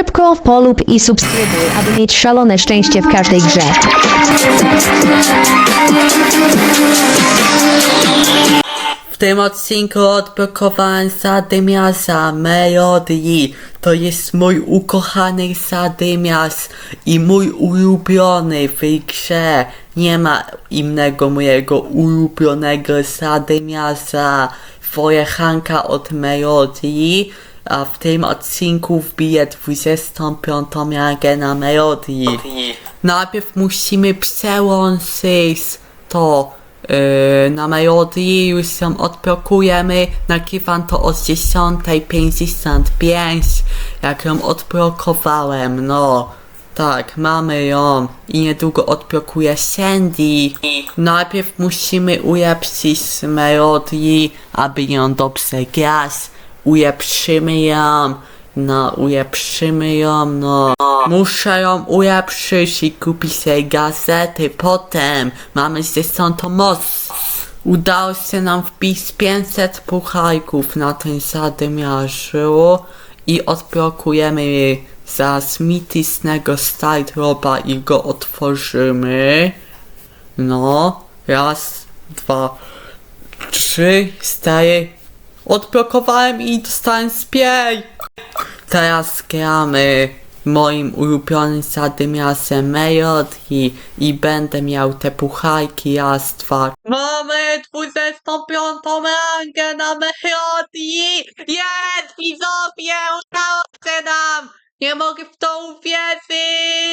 Szybko polub i subskrybuj, aby mieć szalone szczęście w każdej grze. W tym odcinku odblokowałem Sadymiasa Melodii. To jest mój ukochany Sadymias i mój ulubiony w grze. Nie ma innego mojego ulubionego Sadymiasa. Twoje Hanka od Melodii. A w tym odcinku wbiję 25 rangę na Melodii. Najpierw musimy przełączyć to Yy, na melodii już ją odblokujemy. Nagrywam to o 10.55 jak ją odblokowałem, no. Tak, mamy ją i niedługo odblokuję Sandy. Najpierw musimy ulepszyć melodii, aby ją dobrze grać. Ulepszymy ją, no ulepszymy ją, no. Muszę ją ulepszyć i kupić sobie gazety. Potem mamy dziesiątą moc. Udało się nam wbić 500 puchajków na ten zadymiarzu i odblokujemy zaraz mitycznego Startroba i go otworzymy. No, raz, dwa, trzy, cztery. Odblokowałem i dostałem spiej. Teraz gramy moim ulubionym zadymiasem Melodii i będę miał te puchajki raz, dwa. Mamy 25 rangę na Melodii! Jest! Widzowie! Udało się nam! Nie mogę w to uwierzyć!